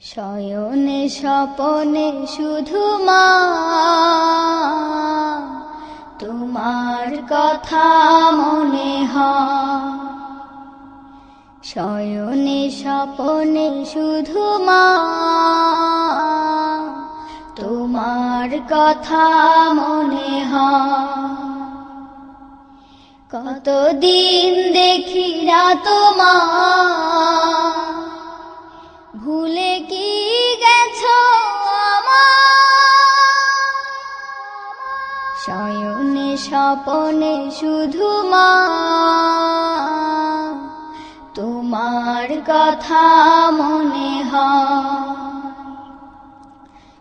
শয়নে স্বপনে শুধু মা, তোমার কথা মনে হয়। শয়নে স্বপনে শুধু মা, তোমার কথা মনে হয়। কতদিন দেখি না তোমার শয়নে স্বপনে শুধু মা। তোমার কথা মনে হয়।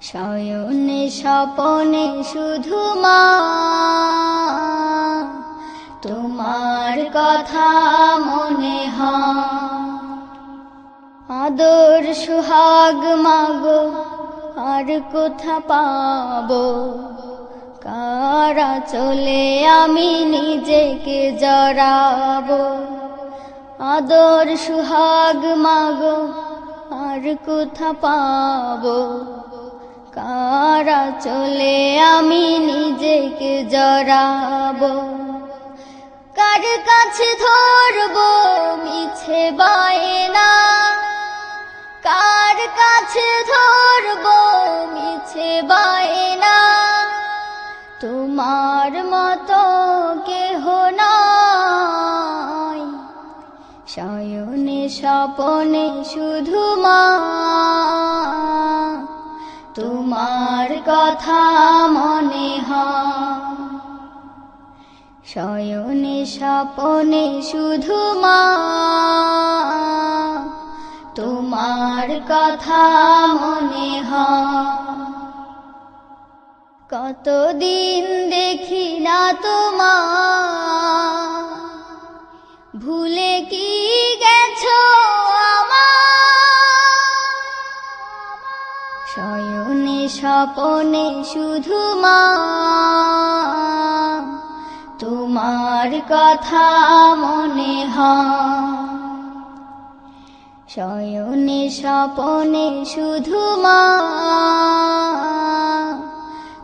শয়নে স্বপনে শুধু মা। তোমার কথা মনে হয়। আদর সুহাগ মাগো, আর কোথা পাবো? কারা চলে আমি নিজেকে জড়াবো? আদর, সুহাগ, মাগো, আর কোথা পাবো? কারা চলে আমি নিজেকে জড়াবো? কার কাছে ধরবো মিছে বায়না? কার কাছে ধরবো তোমার মতো কেহ নাই। শয়নে স্বপনে শুধু মা। তোমার কথা মনে হয়। শয়নে স্বপনে শুধু মা। তোমার কথা মনে হয়। কতদিন দেখি না তোমার ভুলে কি গেছো শয়নে স্বপনে শুধু মা। তোমার কথা মনে হয়। শয়নে স্বপনে শুধু মা।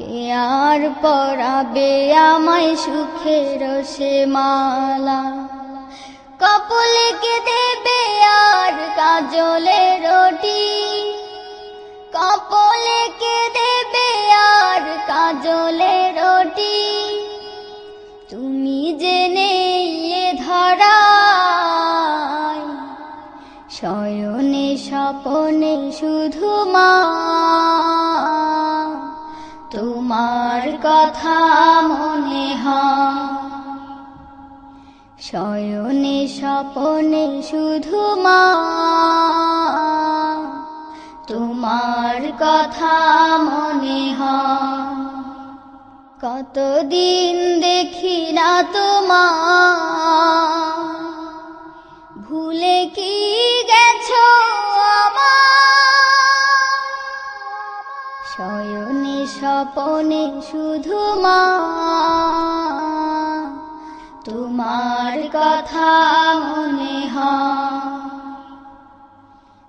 কে আর পরাবে আমায় সুখের সে মালা? কপলে কে দেবে আর কাজলে রটি? কপলে কে দেবে আর কাজলে রটি? তুমি জেনে এ ধরায়, শয়নে স্বপনে শুধু মা তোমার কথা মনে হয়। শয়নে স্বপনে শুধু মা, তোমার কথা মনে হয়। কতদিন দেখি না তোমার ভুলে কি স্বপনে শুধু মা, তোমার কথা মনে হয়।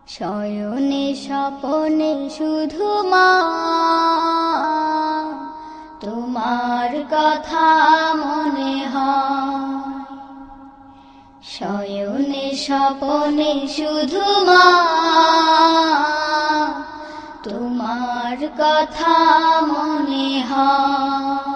শয়নে স্বপনে শুধু মা, তোমার কথা মনে হয়। স্বপনে শুধু মা কথা মনে হয়।